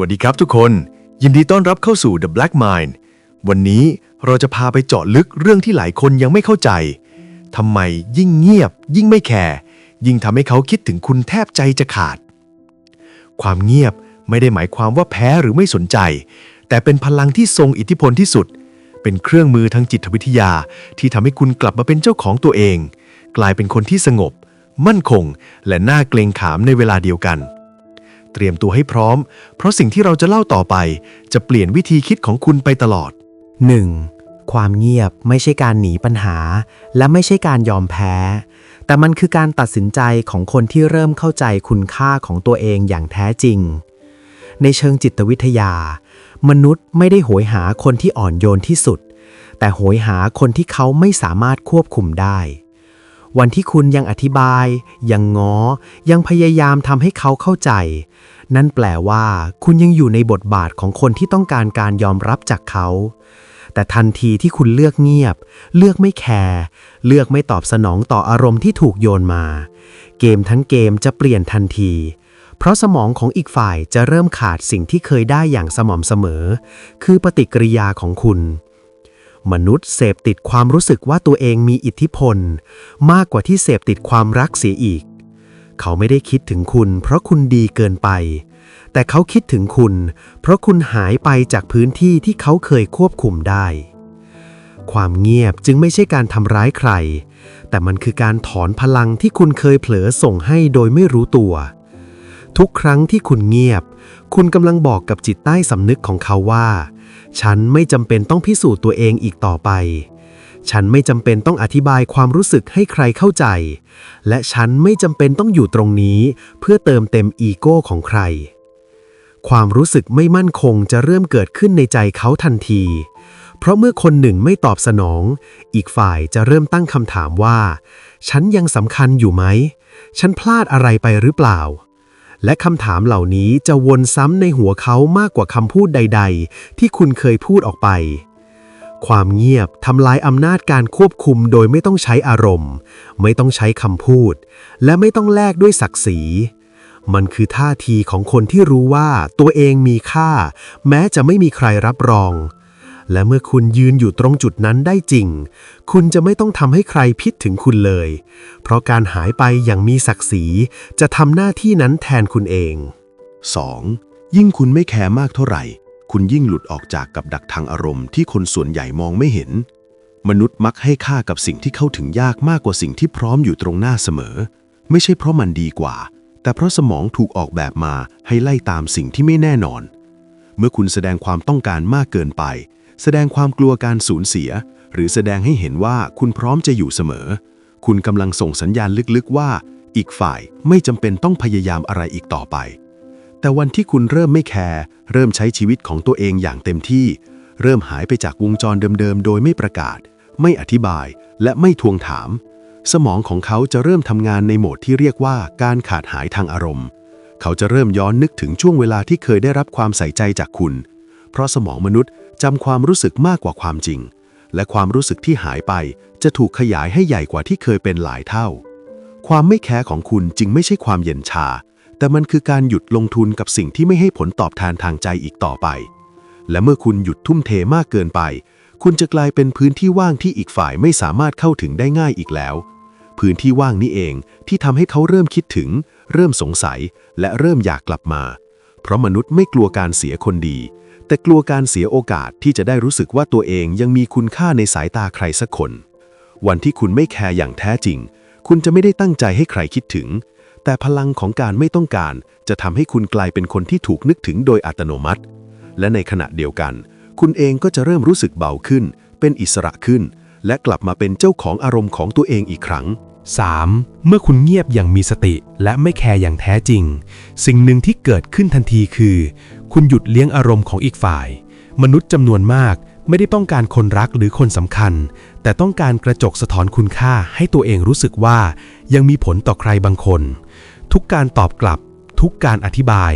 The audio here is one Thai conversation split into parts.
วัสดีครับทุกคน ยินดีต้อนรับเข้าสู่ The Black Mind วันนี้เราจะพาไปเจาะลึกเรื่องที่หลายคนยังไม่เข้าใจทำไมยิ่งเงียบ ยิ่งไม่แคร์ยิ่งทำให้เขาคิดถึงคุณแทบใจจะขาด ความเงียบไม่ได้หมายความว่าแพ้หรือไม่สนใจ แต่เป็นพลังที่ทรงอิทธิพลที่สุด เป็นเครื่องมือทางจิตวิทยา ที่ทำให้คุณกลับมาเป็นเจ้าของตัวเอง กลายเป็นคนที่สงบ มั่นคง และน่าเกรงขามในเวลาเดียวกัน เตรียมตัวให้พร้อม เพราะสิ่งที่เราจะเล่าต่อไป จะเปลี่ยนวิธีคิดของคุณไปตลอด 1. ความเงียบไม่ใช่การหนีปัญหา และไม่ใช่การยอมแพ้ แต่มันคือการตัดสินใจของคนที่เริ่มเข้าใจคุณค่าของตัวเองอย่างแท้จริง ในเชิงจิตวิทยา มนุษย์ไม่ได้โหยหาคนที่อ่อนโยนที่สุด แต่โหยหาคนที่เขาไม่สามารถควบคุมได้ วันที่คุณยังอธิบาย ยังงอ ยังพยายามทำให้เขาเข้าใจ นั่นแปลว่า คุณยังอยู่ในบทบาทของคนที่ต้องการการยอมรับจากเขา แต่ทันทีที่คุณเลือกเงียบ เลือกไม่แคร์เลือกไม่ตอบสนองต่ออารมณ์ที่ถูกโยนมา เกมทั้งเกมจะเปลี่ยนทันที เพราะสมองของอีกฝ่ายจะเริ่มขาดสิ่งที่เคยได้อย่างสม่ำเสมอ คือปฏิกิริยาของคุณ มนุษย์เสพติดความรู้สึกว่าตัวเองมีอิทธิพล มากกว่าที่เสพติดความรักเสียอีก เขาไม่ได้คิดถึงคุณ เพราะคุณดีเกินไป แต่เขาคิดถึงคุณ เพราะคุณหายไปจากพื้นที่ที่เขาเคยควบคุมได้ ความเงียบจึงไม่ใช่การทำร้ายใคร แต่มันคือการถอนพลังที่คุณเคยเผลอส่งให้โดยไม่รู้ตัว ทุกครั้งที่คุณเงียบ คุณกำลังบอกกับจิตใต้สำนึกของเขาว่า ฉันไม่จำเป็นต้องพิสูจน์ตัวเองอีกต่อไป ฉันไม่จำเป็นต้องอธิบายความรู้สึกให้ใครเข้าใจ และฉันไม่จำเป็นต้องอยู่ตรงนี้ เพื่อเติมเต็มอีโก้ของใคร ความรู้สึกไม่มั่นคงจะเริ่มเกิดขึ้นในใจเขาทันที เพราะเมื่อคนหนึ่งไม่ตอบสนอง อีกฝ่ายจะเริ่มตั้งคำถามว่า ฉันยังสำคัญอยู่ไหม ฉันพลาดอะไรไปหรือเปล่า และคำถามเหล่านี้จะวนซ้ำในหัวเขามากกว่าคำพูดใด ๆ ที่คุณเคยพูดออกไป ความเงียบทำลายอำนาจการควบคุมโดยไม่ต้องใช้อารมณ์ ไม่ต้องใช้คำพูด และไม่ต้องแลกด้วยศักดิ์ศรี มันคือท่าทีของคนที่รู้ว่าตัวเองมีค่า แม้จะไม่มีใครรับรอง และเมื่อคุณยืนอยู่ตรงจุดนั้นได้จริง คุณจะไม่ต้องทำให้ใครพิดถึงคุณเลย เพราะการหายไปอย่างมีศักดิ์ศรีจะทำหน้าที่นั้นแทนคุณเอง 2. ยิ่งคุณไม่แคร์มากเท่าไหร่ คุณยิ่งหลุดออกจากกับดักทางอารมณ์ที่คนส่วนใหญ่มองไม่เห็น มนุษย์มักให้ค่ากับสิ่งที่เข้าถึงยากมากกว่าสิ่งที่พร้อมอยู่ตรงหน้าเสมอ ไม่ใช่เพราะมันดีกว่า แต่เพราะสมองถูกออกแบบมาให้ไล่ตามสิ่งที่ไม่แน่นอน เมื่อคุณแสดงความต้องการมากเกินไป แสดงความกลัวการสูญเสีย หรือแสดงให้เห็นว่าคุณพร้อมจะอยู่เสมอ คุณกำลังส่งสัญญาณลึกๆว่า อีกฝ่ายไม่จำเป็นต้องพยายามอะไรอีกต่อไป แต่วันที่คุณเริ่มไม่แคร์เริ่มใช้ชีวิตของตัวเองอย่างเต็มที่ เริ่มหายไปจากวงจรเดิมๆโดยไม่ประกาศ ไม่อธิบายและไม่ทวงถาม สมองของเขาจะเริ่มทำงานในโหมดที่เรียกว่าการขาดหายทางอารมณ์ เขาจะเริ่มย้อนนึกถึงช่วงเวลาที่เคยได้รับความใส่ใจจากคุณ เพราะสมองมนุษย์จำความรู้สึกมากกว่าความจริง และความรู้สึกที่หายไปจะถูกขยายให้ใหญ่กว่าที่เคยเป็นหลายเท่า ความไม่แคร์ของคุณจึงไม่ใช่ความเย็นชา แต่มันคือการหยุดลงทุนกับสิ่งที่ไม่ให้ผลตอบแทนทางใจอีกต่อไป และเมื่อคุณหยุดทุ่มเทมากเกินไป คุณจะกลายเป็นพื้นที่ว่างที่อีกฝ่ายไม่สามารถเข้าถึงได้ง่ายอีกแล้ว พื้นที่ว่างนี้เองที่ทำให้เขาเริ่มคิดถึง เริ่มสงสัย และเริ่มอยากกลับมา เพราะมนุษย์ไม่กลัวการเสียคนดี แต่กลัวการเสียโอกาสที่จะได้รู้สึกว่าตัวเองยังมีคุณค่าในสายตาใครสักคน วันที่คุณไม่แคร์อย่างแท้จริง คุณจะไม่ได้ตั้งใจให้ใครคิดถึง แต่พลังของการไม่ต้องการ จะทำให้คุณกลายเป็นคนที่ถูกนึกถึงโดยอัตโนมัติ และในขณะเดียวกัน คุณเองก็จะเริ่มรู้สึกเบาขึ้น เป็นอิสระขึ้น และกลับมาเป็นเจ้าของอารมณ์ของตัวเองอีกครั้ง 3. เมื่อคุณเงียบอย่างมีสติและไม่แคร์อย่างแท้จริง สิ่งหนึ่งที่เกิดขึ้นทันทีคือ คุณหยุดเลี้ยงอารมณ์ของอีกฝ่าย มนุษย์จำนวนมากไม่ได้ต้องการคนรักหรือคนสำคัญ แต่ต้องการกระจกสะท้อนคุณค่าให้ตัวเองรู้สึกว่า ยังมีผลต่อใครบางคน ทุกการตอบกลับ ทุกการอธิบาย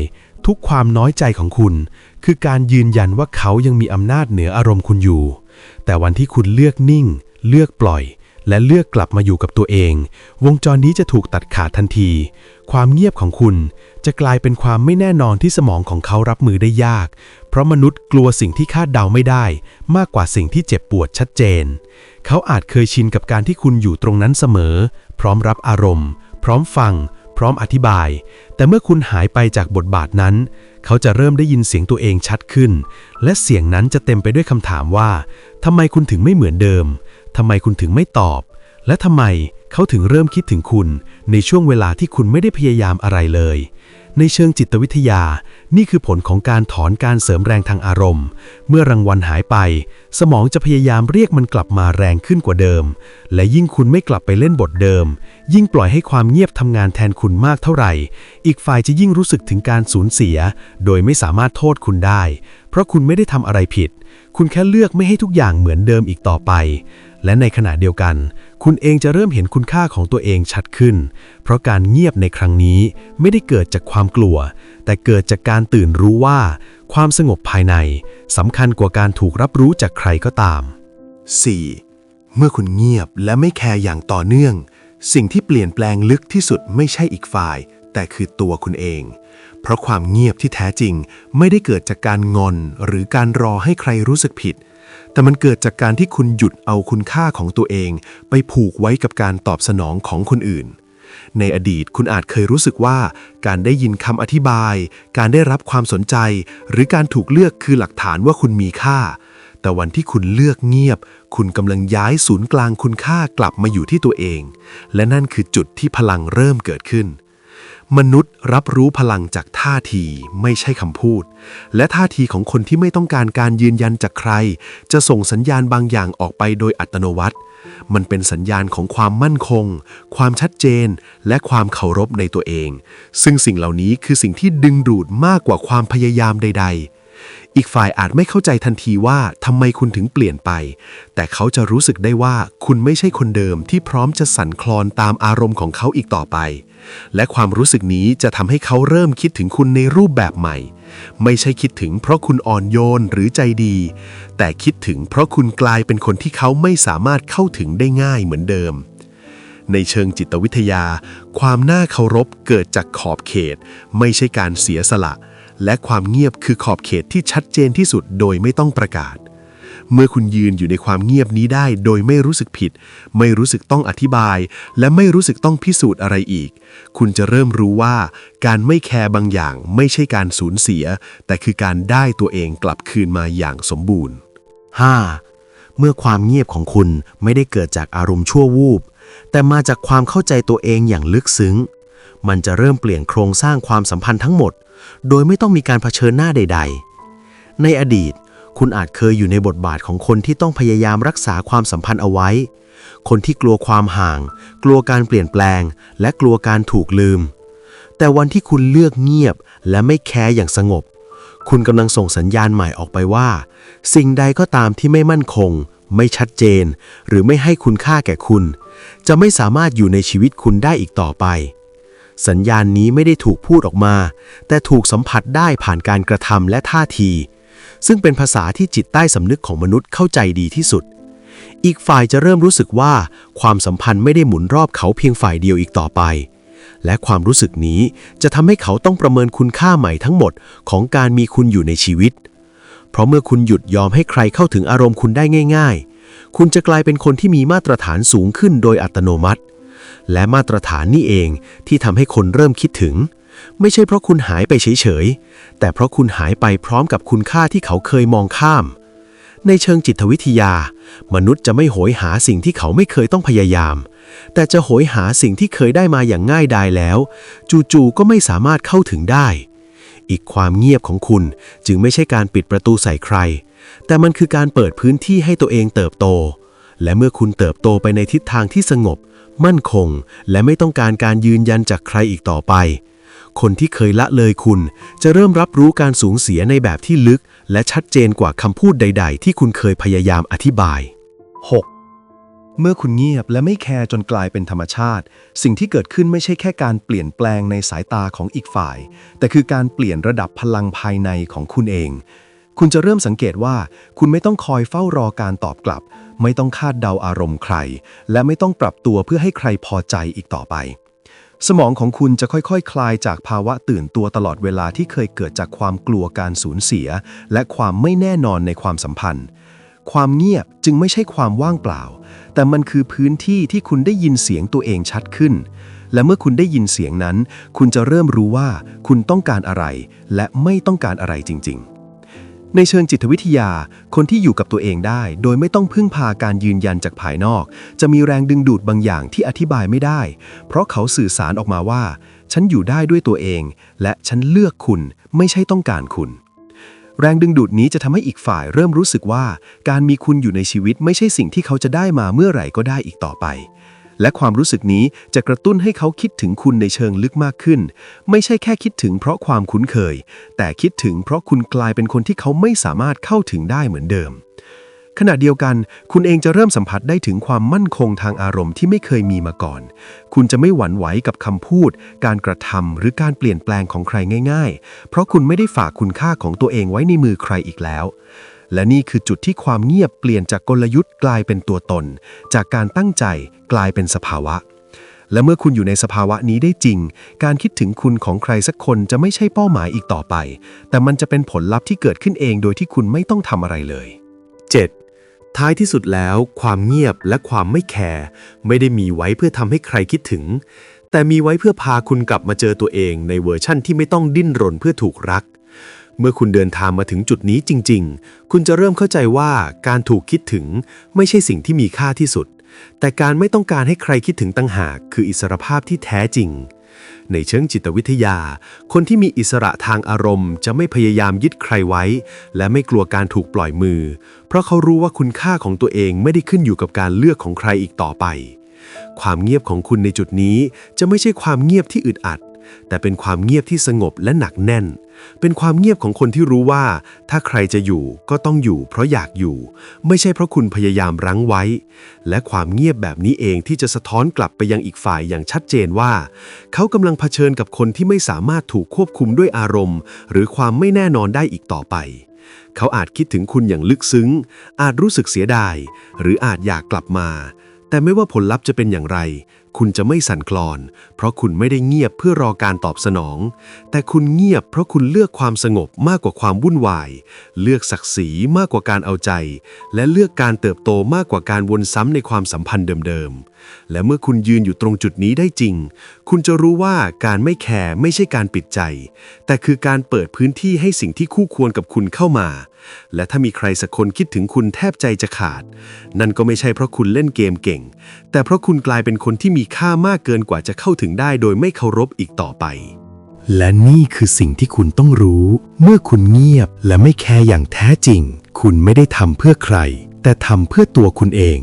ทุกความน้อยใจของคุณ คือการยืนยันว่าเขายังมีอำนาจเหนืออารมณ์คุณอยู่ แต่วันที่คุณเลือกนิ่ง เลือกปล่อย และเลือกกลับมาอยู่กับตัวเอง วงจรนี้จะถูกตัดขาดทันที ความเงียบของคุณจะกลายเป็นความไม่แน่นอนที่สมองของเขารับมือได้ยาก เพราะมนุษย์กลัวสิ่งที่คาดเดาไม่ได้ มากกว่าสิ่งที่เจ็บปวดชัดเจน เขาอาจเคยชินกับการที่คุณอยู่ตรงนั้นเสมอ พร้อมรับอารมณ์ พร้อมฟัง พร้อมอธิบาย แต่เมื่อคุณหายไปจากบทบาทนั้น เขาจะเริ่มได้ยินเสียงตัวเองชัดขึ้น และเสียงนั้นจะเต็มไปด้วยคำถามว่าทำไมคุณถึงไม่เหมือนเดิม ทำไมคุณถึงไม่ตอบ และทำไมเขาถึงเริ่มคิดถึงคุณ ในช่วงเวลาที่คุณไม่ได้พยายามอะไรเลย ในเชิงจิตวิทยา นี่คือผลของการถอนการเสริมแรงทางอารมณ์ เมื่อรางวัลหายไป สมองจะพยายามเรียกมันกลับมาแรงขึ้นกว่าเดิม และยิ่งคุณไม่กลับไปเล่นบทเดิม ยิ่งปล่อยให้ความเงียบทำงานแทนคุณมากเท่าไหร่ อีกฝ่ายจะยิ่งรู้สึกถึงการสูญเสีย โดยไม่สามารถโทษคุณได้ เพราะคุณไม่ได้ทำอะไรผิด คุณแค่เลือกไม่ให้ทุกอย่างเหมือนเดิมอีกต่อไป และในขณะเดียวกัน คุณเองจะเริ่มเห็นคุณค่าของตัวเองชัดขึ้น เพราะการเงียบในครั้งนี้ไม่ได้เกิดจากความกลัว แต่เกิดจากการตื่นรู้ว่า ความสงบภายในสำคัญกว่าการถูกรับรู้จากใครก็ตาม 4. เมื่อคุณเงียบและไม่แคร์อย่างต่อเนื่อง สิ่งที่เปลี่ยนแปลงลึกที่สุดไม่ใช่อีกฝ่าย แต่คือตัวคุณเอง เพราะความเงียบที่แท้จริง ไม่ได้เกิดจากการงอนหรือการรอให้ใครรู้สึกผิด แต่มันเกิดจากการที่คุณหยุดเอาคุณค่าของตัวเอง ไปผูกไว้กับการตอบสนองของคนอื่น ในอดีตคุณอาจเคยรู้สึกว่า การได้ยินคำอธิบาย การได้รับความสนใจ หรือการถูกเลือกคือหลักฐานว่าคุณมีค่า แต่วันที่คุณเลือกเงียบ คุณกำลังย้ายศูนย์กลางคุณค่ากลับมาอยู่ที่ตัวเอง และนั่นคือจุดที่พลังเริ่มเกิดขึ้น มนุษย์รับรู้พลังจากท่าทีไม่ใช่คำพูด และท่าทีของคนที่ไม่ต้องการการยืนยันจากใคร จะส่งสัญญาณบางอย่างออกไปโดยอัตโนมัติ มันเป็นสัญญาณของความมั่นคง ความชัดเจน และความเคารพในตัวเอง ซึ่งสิ่งเหล่านี้คือสิ่งที่ดึงดูดมากกว่าความพยายามใด ๆอีกฝ่ายอาจไม่เข้าใจทันทีว่าทำไมคุณถึงเปลี่ยนไป แต่เขาจะรู้สึกได้ว่าคุณไม่ใช่คนเดิมที่พร้อมจะสั่นคลอนตามอารมณ์ของเขาอีกต่อไป และความรู้สึกนี้จะทำให้เขาเริ่มคิดถึงคุณในรูปแบบใหม่ ไม่ใช่คิดถึงเพราะคุณอ่อนโยนหรือใจดี แต่คิดถึงเพราะคุณกลายเป็นคนที่เขาไม่สามารถเข้าถึงได้ง่ายเหมือนเดิม ในเชิงจิตวิทยา ความน่าเคารพเกิดจากขอบเขต ไม่ใช่การเสียสละ และความเงียบคือขอบเขตที่ชัดเจนที่สุดโดยไม่ต้องประกาศ เมื่อคุณยืนอยู่ในความเงียบนี้ได้โดยไม่รู้สึกผิด ไม่รู้สึกต้องอธิบาย และไม่รู้สึกต้องพิสูจน์อะไรอีก คุณจะเริ่มรู้ว่า การไม่แคร์บางอย่างไม่ใช่การสูญเสีย แต่คือการได้ตัวเองกลับคืนมาอย่างสมบูรณ์ 5. เมื่อความเงียบของคุณไม่ได้เกิดจากอารมณ์ชั่ววูบ แต่มาจากความเข้าใจตัวเองอย่างลึกซึ้ง มันจะเริ่มเปลี่ยนโครงสร้างความสัมพันธ์ทั้งหมด โดยไม่ต้องมีการเผชิญหน้าใด ๆ ในอดีต คุณอาจเคยอยู่ในบทบาทของคนที่ต้องพยายามรักษาความสัมพันธ์เอาไว้ คนที่กลัวความห่าง กลัวการเปลี่ยนแปลง และกลัวการถูกลืม แต่วันที่คุณเลือกเงียบและไม่แคร์อย่างสงบ คุณกำลังส่งสัญญาณใหม่ออกไปว่า สิ่งใดก็ตามที่ไม่มั่นคง ไม่ชัดเจน หรือไม่ให้คุณค่าแก่คุณ จะไม่สามารถอยู่ในชีวิตคุณได้อีกต่อไปสัญญาณนี้ไม่ได้ถูกพูดออกมา แต่ถูกสัมผัสได้ผ่านการกระทำและท่าที ซึ่งเป็นภาษาที่จิตใต้สำนึกของมนุษย์เข้าใจดีที่สุด อีกฝ่ายจะเริ่มรู้สึกว่าความสัมพันธ์ไม่ได้หมุนรอบเขาเพียงฝ่ายเดียวอีกต่อไป และความรู้สึกนี้จะทำให้เขาต้องประเมินคุณค่าใหม่ทั้งหมดของการมีคุณอยู่ในชีวิต เพราะเมื่อคุณหยุดยอมให้ใครเข้าถึงอารมณ์คุณได้ง่าย ๆ คุณจะกลายเป็นคนที่มีมาตรฐานสูงขึ้นโดยอัตโนมัติ และมาตรฐานนี่เองที่ทำให้คนเริ่มคิดถึง ไม่ใช่เพราะคุณหายไปเฉยๆ แต่เพราะคุณหายไปพร้อมกับคุณค่าที่เขาเคยมองข้าม ในเชิงจิตวิทยา มนุษย์จะไม่โหยหาสิ่งที่เขาไม่เคยต้องพยายาม แต่จะโหยหาสิ่งที่เคยได้มาอย่างง่ายดายแล้ว จู่ๆก็ไม่สามารถเข้าถึงได้ อีกความเงียบของคุณจึงไม่ใช่การปิดประตูใส่ใคร แต่มันคือการเปิดพื้นที่ให้ตัวเองเติบโต และเมื่อคุณเติบโตไปในทิศทางที่สงบ มั่นคง และไม่ต้องการการยืนยันจากใครอีกต่อไป คนที่เคยละเลยคุณ จะเริ่มรับรู้การสูญเสียในแบบที่ลึก และชัดเจนกว่าคำพูดใด ๆ ที่คุณเคยพยายามอธิบาย 6. เมื่อคุณเงียบและไม่แคร์จนกลายเป็นธรรมชาติ สิ่งที่เกิดขึ้นไม่ใช่แค่การเปลี่ยนแปลงในสายตาของอีกฝ่าย แต่คือการเปลี่ยนระดับพลังภายในของคุณเอง คุณจะเริ่มสังเกตว่า คุณไม่ต้องคอยเฝ้ารอการตอบกลับ ไม่ต้องคาดเดาอารมณ์ใคร และไม่ต้องปรับตัวเพื่อให้ใครพอใจอีกต่อไป สมองของคุณจะค่อยๆคคลายจากภาวะตื่นตัวตลอดเวลาที่เคยเกิดจากความกลัวการสูญเสีย และความไม่แน่นอนในความสัมพันธ์ ความเงียบจึงไม่ใช่ความว่างเปล่า แต่มันคือพื้นที่ที่คุณได้ยินเสียงตัวเองชัดขึ้น และเมื่อคุณได้ยินเสียงนั้น คุณจะเริ่มรู้ว่าคุณต้องการอะไร และไม่ต้องการอะไรจริง ๆ ในเชิงจิตวิทยา คนที่อยู่กับตัวเองได้ โดยไม่ต้องพึ่งพาการยืนยันจากภายนอก จะมีแรงดึงดูดบางอย่างที่อธิบายไม่ได้ เพราะเขาสื่อสารออกมาว่า ฉันอยู่ได้ด้วยตัวเอง และฉันเลือกคุณไม่ใช่ต้องการคุณ แรงดึงดูดนี้จะทำให้อีกฝ่ายเริ่มรู้สึกว่า การมีคุณอยู่ในชีวิตไม่ใช่สิ่งที่เขาจะได้มาเมื่อไหร่ก็ได้อีกต่อไป และความรู้สึกนี้จะกระตุ้นให้เขาคิดถึงคุณในเชิงลึกมากขึ้น ไม่ใช่แค่คิดถึงเพราะความคุ้นเคย แต่คิดถึงเพราะคุณกลายเป็นคนที่เขาไม่สามารถเข้าถึงได้เหมือนเดิม ขณะเดียวกัน คุณเองจะเริ่มสัมผัสได้ถึงความมั่นคงทางอารมณ์ที่ไม่เคยมีมาก่อน คุณจะไม่หวั่นไหวกับคำพูด การกระทำหรือการเปลี่ยนแปลงของใครง่าย ๆ เพราะคุณไม่ได้ฝากคุณค่าของตัวเองไว้ในมือใครอีกแล้ว และนี่คือจุดที่ความเงียบเปลี่ยนจากกลยุทธ์กลายเป็นตัวตน จากการตั้งใจกลายเป็นสภาวะ และเมื่อคุณอยู่ในสภาวะนี้ได้จริง การคิดถึงคุณของใครสักคนจะไม่ใช่เป้าหมายอีกต่อไป แต่มันจะเป็นผลลัพธ์ที่เกิดขึ้นเองโดยที่คุณไม่ต้องทำอะไรเลย 7. ท้ายที่สุดแล้ว ความเงียบและความไม่แคร์ไม่ได้มีไว้เพื่อทำให้ใครคิดถึง แต่มีไว้เพื่อพาคุณกลับมาเจอตัวเองในเวอร์ชั่นที่ไม่ต้องดิ้นรนเพื่อถูกรัก เมื่อคุณเดินทางมาถึงจุดนี้จริง ๆ คุณจะเริ่มเข้าใจว่าการถูกคิดถึงไม่ใช่สิ่งที่มีค่าที่สุด แต่การไม่ต้องการให้ใครคิดถึงตั้งหาก คืออิสรภาพที่แท้จริง ในเชิงจิตวิทยา คนที่มีอิสระทางอารมณ์ จะไม่พยายามยึดใครไว้ และไม่กลัวการถูกปล่อยมือ เพราะเขารู้ว่าคุณค่าของตัวเองไม่ได้ขึ้นอยู่กับการเลือกของใครอีกต่อไปความเงียบของคุณในจุดนี้จะไม่ใช่ความเงียบที่อึดอัด แต่เป็นความเงียบที่สงบและหนักแน่น เป็นความเงียบของคนที่รู้ว่า ถ้าใครจะอยู่ก็ต้องอยู่เพราะอยากอยู่ ไม่ใช่เพราะคุณพยายามรั้งไว้ และความเงียบแบบนี้เองที่จะสะท้อนกลับไปยังอีกฝ่ายอย่างชัดเจนว่า เขากำลังเผชิญกับคนที่ไม่สามารถถูกควบคุมด้วยอารมณ์ หรือความไม่แน่นอนได้อีกต่อไปเขาอาจคิดถึงคุณอย่างลึกซึ้ง อาจรู้สึกเสียดาย หรืออาจอยากกลับมา แต่ไม่ว่าผลลัพธ์จะเป็นอย่างไร คุณจะไม่สั่นคลอน เพราะคุณไม่ได้เงียบเพื่อรอการตอบสนอง แต่คุณเงียบเพราะคุณเลือกความสงบมากกว่าความวุ่นวาย เลือกศักดิ์ศรีมากกว่าการเอาใจ และเลือกการเติบโตมากกว่าการวนซ้ำในความสัมพันธ์เดิมๆ และเมื่อคุณยืนอยู่ตรงจุดนี้ได้จริง คุณจะรู้ว่าการไม่แคร์ไม่ใช่การปิดใจ แต่คือการเปิดพื้นที่ให้สิ่งที่คู่ควรกับคุณเข้ามา และถ้ามีใครสักคนคิดถึงคุณแทบใจจะขาด นั่นก็ไม่ใช่เพราะคุณเล่นเกมเก่ง แต่เพราะคุณกลายเป็นคนที่มีค่ามากเกินกว่าจะเข้าถึงได้โดยไม่เคารพอีกต่อไป และนี่คือสิ่งที่คุณต้องรู้ เมื่อคุณเงียบและไม่แคร์อย่างแท้จริง คุณไม่ได้ทำเพื่อใคร แต่ทำเพื่อตัวคุณเอง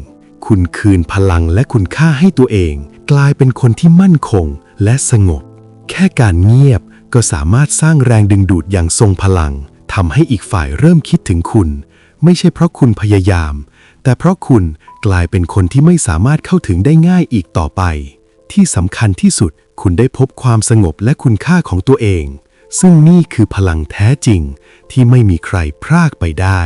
คุณคืนพลังและคุณค่าให้ตัวเอง กลายเป็นคนที่มั่นคงและสงบ แค่การเงียบก็สามารถสร้างแรงดึงดูดอย่างทรงพลังทำให้อีกฝ่ายเริ่มคิดถึงคุณ ไม่ใช่เพราะคุณพยายาม แต่เพราะคุณกลายเป็นคนที่ไม่สามารถเข้าถึงได้ง่ายอีกต่อไป ที่สำคัญที่สุดคุณได้พบความสงบและคุณค่าของตัวเอง ซึ่งนี่คือพลังแท้จริงที่ไม่มีใครพรากไปได้